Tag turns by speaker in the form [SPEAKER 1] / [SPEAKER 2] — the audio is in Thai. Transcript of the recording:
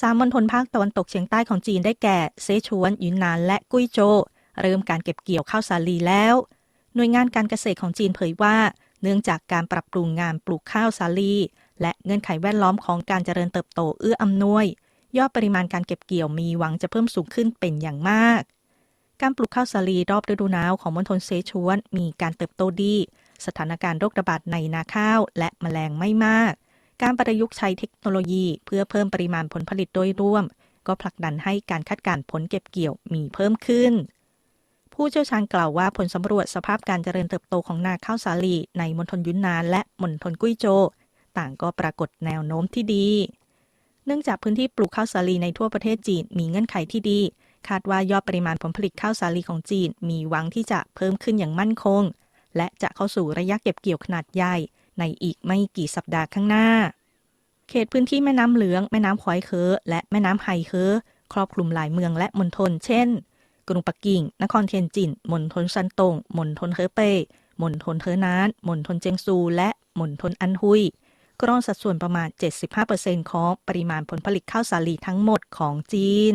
[SPEAKER 1] สามมณฑลภาคตะวันตกเฉียงใต้ของจีนได้แก่ เซชวนยุนนานและกุ้ยโจวเริ่มการเก็บเกี่ยวข้าวสาลีแล้ว หน่วยงานการเกษตรของจีนเผยว่า เนื่องจากการปรับปรุงงานปลูกข้าวสาลี และเงื่อนไขแวดล้อมของการเจริญเติบโตเอื้ออำนวย ยอดปริมาณการเก็บเกี่ยวมีหวังจะเพิ่มสูงขึ้นเป็นอย่างมาก การปลูกข้าวสาลีรอบฤดูหนาวของมณฑลเซชวนมีการเติบโตดี สถานการณ์โรคระบาดในนาข้าวและแมลงไม่มาก การประยุกต์ใช้เทคโนโลยีเพื่อเพิ่มปริมาณผลผลิตโดยรวม ก็ผลักดันให้การคาดการผลเก็บเกี่ยวมีเพิ่มขึ้น ผู้เชี่ยวชาญกล่าวว่าผลสำรวจสภาพการเจริญเติบโตของนาข้าวสาลีในมณฑลยุนนานและมณฑลกุ้ยโจวต่างก็ปรากฏแนวโน้มที่ดี เนื่องจากพื้นที่ปลูกข้าวสาลีในทั่วประเทศจีนมีเงื่อนไขที่ดี คาดว่ายอดปริมาณผลผลิตข้าวสาลีของจีนมีหวังที่จะเพิ่มขึ้นอย่างมั่นคง และจะเข้าสู่ระยะเก็บเกี่ยวขนาดใหญ่ ในอีกไม่กี่สัปดาห์ข้างหน้า เขตพื้นที่แม่น้ำเหลือง แม่น้ำควายเคอและแม่น้ำไฮเคอครอบคลุมหลายเมืองและมณฑลเช่น กรุงปักกิ่ง นครเทียนจินมณฑลซันตงมณฑลเฮอเป้มณฑลเทอนานมณฑลเจียงซู และมณฑลอันฮุยกรองสัดส่วนประมาณ 75%ของปริมาณผลผลิตข้าวสาลีทั้งหมดของจีน